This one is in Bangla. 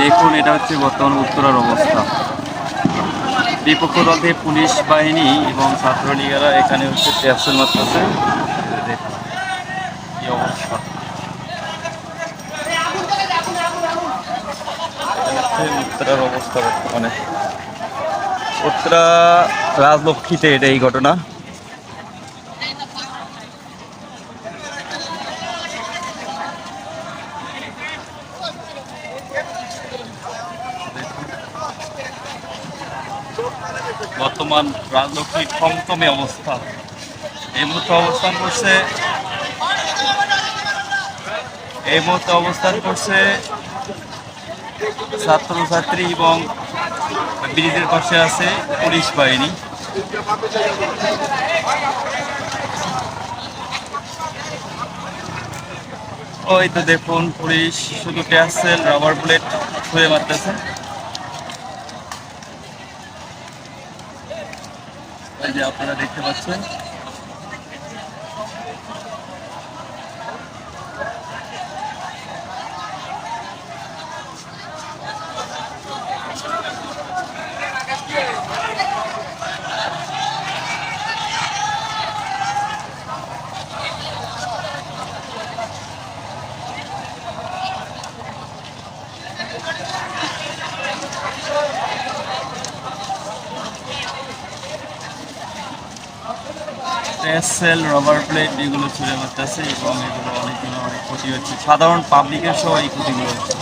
দেখুন, এটা হচ্ছে বর্তমান উত্তরার অবস্থা। বিপক্ষ দল থেকে পুলিশ বাহিনী এবং ছাত্রলীগেরা এখানে হচ্ছে দেখুন, কি অবস্থা। উত্তরার অবস্থা বর্তমানে। উত্তরা রাজলক্ষ্মীতে এটা এই ঘটনা। বর্তমান রাজলক্ষ্মীর থমথমে অবস্থা। এই মুহূর্তে অবস্থান করছে এই মুহূর্তে অবস্থান করছে ছাত্রছাত্রী এবং ব্রিজের পাশে আছে পুলিশ বাহিনী। ওই তো দেখুন, পুলিশ শুধু ক্যাসেল রাবার বুলেট ছুঁড়ে মারতেছে। যে আপনারা দেখতে পাচ্ছেন টেসেল রবার প্লেট এগুলো ছুড়ে মারতেছে এবং এগুলো অনেক অনেক ক্ষতি হচ্ছে। সাধারণ পাবলিকের সহ এই ক্ষতিগুলো হচ্ছে